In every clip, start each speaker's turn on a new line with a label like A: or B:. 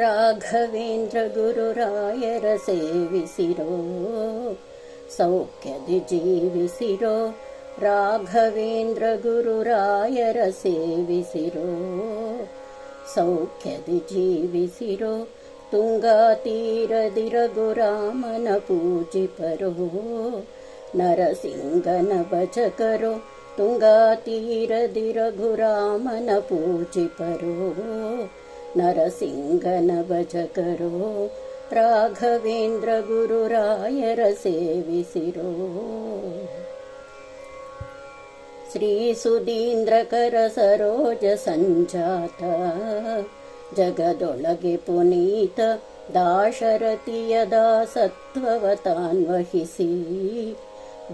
A: राघवेन्द्रगुरुरयर सेविसिरो सौख्यदि जीविसिरो राघवेन्द्रगुरुरयर नरसिंहनभजकरो तुङ्गातीरदिरघुरामनपूजिपरो ಸೇವಿಸಿರೋ ಸೌಖ್ಯದಿ ಜೀವಿಸಿರೋ ತುಂಗಾ ತೀರದಿ ರಘುರಾಮನ ಪೂಜಿಪರೋ ನರಸಿಂಗನ ಭಜಕರೋ ತುಂಗಾ ತೀರದಿ ರಘುರಾಮನ ಪೂಜಿಪರೋ ನರಸಿಂಗನ ಭಜಕರೋ ರಾಘವೇಂದ್ರ ಗುರುರಾಯರ ಸೇವಿಸಿರೋ ಶ್ರೀ ಸುಧೀಂದ್ರಕರ ಸರೋಜ ಸಂಜಾತ ಜಗದೊಳಗೆ ಪುನೀತ ದಾಶರಥಿಯ ದಾಸತ್ವವ ತಾನ್ವಹಿಸಿ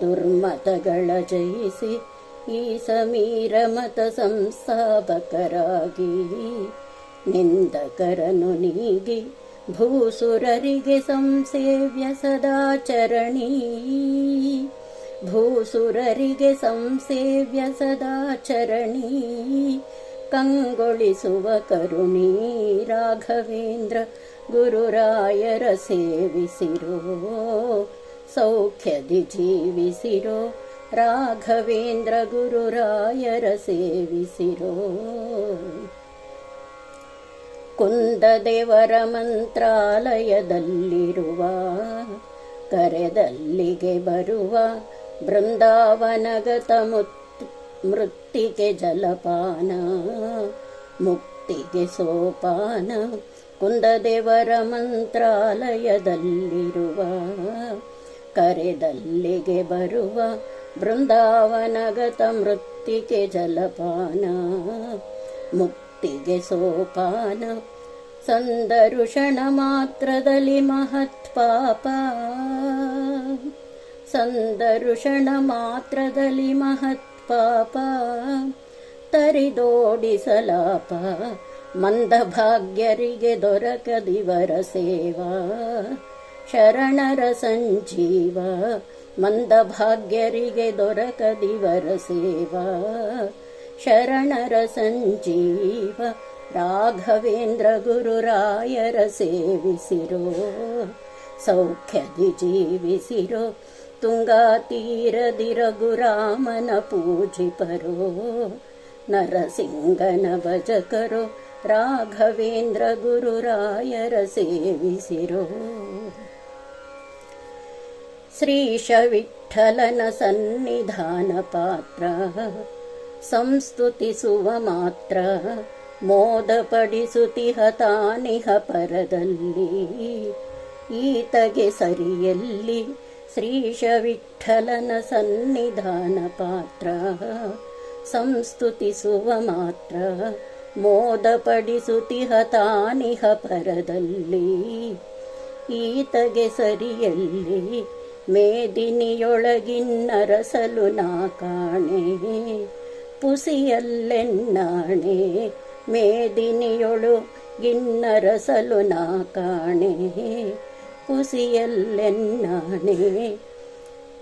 A: ದುರ್ಮತಗಳ ಜಯಿಸಿ ಈ ಸಮೀರ ಮತ ಸಂಸ್ಥಾಪಕರಾಗಿ ನಿಂದಕರನು ನೀಗಿ ಭೂಸುರರಿಗೆ ಸಂಸೇವ್ಯ ಸದಾಚರಣಿ. ಭೂಸುರರಿಗೆ ಸಂಸೇವ್ಯ ಸದಾಚರಣಿ. ಕಂಗೊಳಿಸುವ ಕರುಣಿ ರಾಘವೇಂದ್ರ ಗುರುರಾಯರ ಸೇವಿಸಿರೋ, ಸೌಖ್ಯದಿ ಜೀವಿಸಿರೋ, ರಾಘವೇಂದ್ರ ಗುರುರಾಯರ ಸೇವಿಸಿರೋ. ಕುಂದದೇವರ ಮಂತ್ರಾಲಯದಲ್ಲಿರುವ ಕರೆದಲ್ಲಿಗೆ ಬರುವ ಬೃಂದಾವನಗತ ಮುತ್, ಮೃತ್ತಿಗೆ ಜಲಪಾನ, ಮುಕ್ತಿಗೆ ಸೋಪಾನ, ಕುಂದದೇವರ ಮಂತ್ರಾಲಯದಲ್ಲಿರುವ ಕರೆದಲ್ಲಿಗೆ ಬರುವ ಬೃಂದಾವನಗತ ಮೃತ್ತಿಗೆ ಜಲಪಾನ, ಮುಕ್ತಿಗೆ ಸೋಪಾನ ಸಂದರುಷಣ ಮಾತ್ರದಲ್ಲಿ ಮಹತ್ಪಾಪ ಸಂದರುಷಣ ಮಾತ್ರದಲ್ಲಿ ಮಹತ್ಪಾಪ ತರಿದೋಡಿಸಲಾಪ, ಮಂದಭಾಗ್ಯರಿಗೆ ದೊರಕದಿವರ ಸೇವಾ. ಶರಣರ ಸಂಜೀವ, ಮಂದಭಾಗ್ಯರಿಗೆ ದೊರಕದಿವರ ಸೇವಾ. ಶರಣರ ಸಂಜೀವ राघवेन्द्रगुरुरायर सेविसिरो सौख्यदि जीविसिरो तुङ्गातीरदीरगुरामन पूजि परो नरसिंहन भजकरो राघवेन्द्रगुरुरायर सेविसिरो श्रीशविठलन सन्निधान पात्रः संस्तुतिसुवमात्रः ಮೋದಪಡಿಸುತಿಹ ತಾನಿಹ ಪರದಲ್ಲಿ. ಈತಗೆ ಸರಿಯಲ್ಲಿ ಶ್ರೀಶ ವಿಠಲನ ಸನ್ನಿಧಾನ ಪಾತ್ರ. ಸಂಸ್ತುತಿಸುವ ಮಾತ್ರ ಮೋದಪಡಿಸುತಿಹ ತಾನಿಹ ಪರದಲ್ಲಿ. ಈತಗೆ ಸರಿಯಲ್ಲಿ ಮೇದಿನಿಯೊಳಗಿನ್ನರಸಲು ನಾ ಕಾಣೆ. ಪುಸಿಯಲ್ಲೆನ್ನಾಣೆ ಮೇದಿನಿಯೊಳು ಗಿನ್ನರಸಲು ನಾ ಕಾಣೆ. ಕುಸಿಯಲ್ಲೆನ್ನಾಣೆ.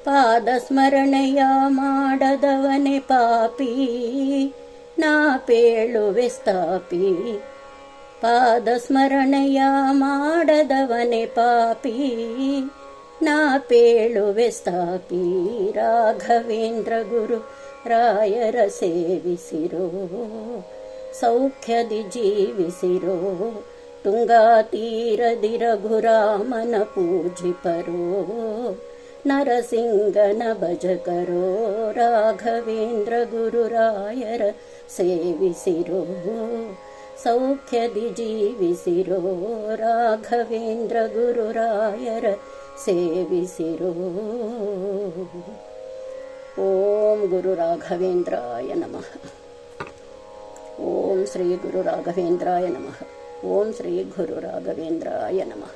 A: ಪಾದ ಸ್ಮರಣೆಯ ಮಾಡದವನೆ ಪಾಪಿ. ನಾ ಪೇಳುವೆ ಸ್ಥಾಪಿ. ಪಾದ ಸ್ಮರಣೆಯ ಮಾಡದವನೆ ಪಾಪಿ. ನಾ ಪೇಳುವೆ ಸ್ಥಾಪಿ. ರಾಘವೇಂದ್ರ ಗುರು ರಾಯರ ಸೇವಿಸಿರೋ. ಸೌಖ್ಯದಿ ಜೀವಿಸಿರೋ, ತುಂಗಾ ತೀರದಿ ರಘುರಾಮನ ಪೂಜಿಪರೋ, ನರಸಿಂಗನ ಭಜಕರೋ, ರಾಘವೇಂದ್ರ ಗುರುರಾಯರ ಸೇವಿಸಿರೋ, ಸೌಖ್ಯದಿ ಜೀವಿಸಿರೋ, ರಾಘವೇಂದ್ರ ಗುರುರಾಯರ ಸೇವಿಸಿರೋ. ಓಂ ಗುರು ರಾಘವೇಂದ್ರಾಯ ನಮಃ. ಓಂ ಶ್ರೀ ಗುರು ರಾಘವೇಂದ್ರಾಯ ನಮಃ ಓಂ ಶ್ರೀ ಗುರು ರಾಘವೇಂದ್ರಾಯ ನಮಃ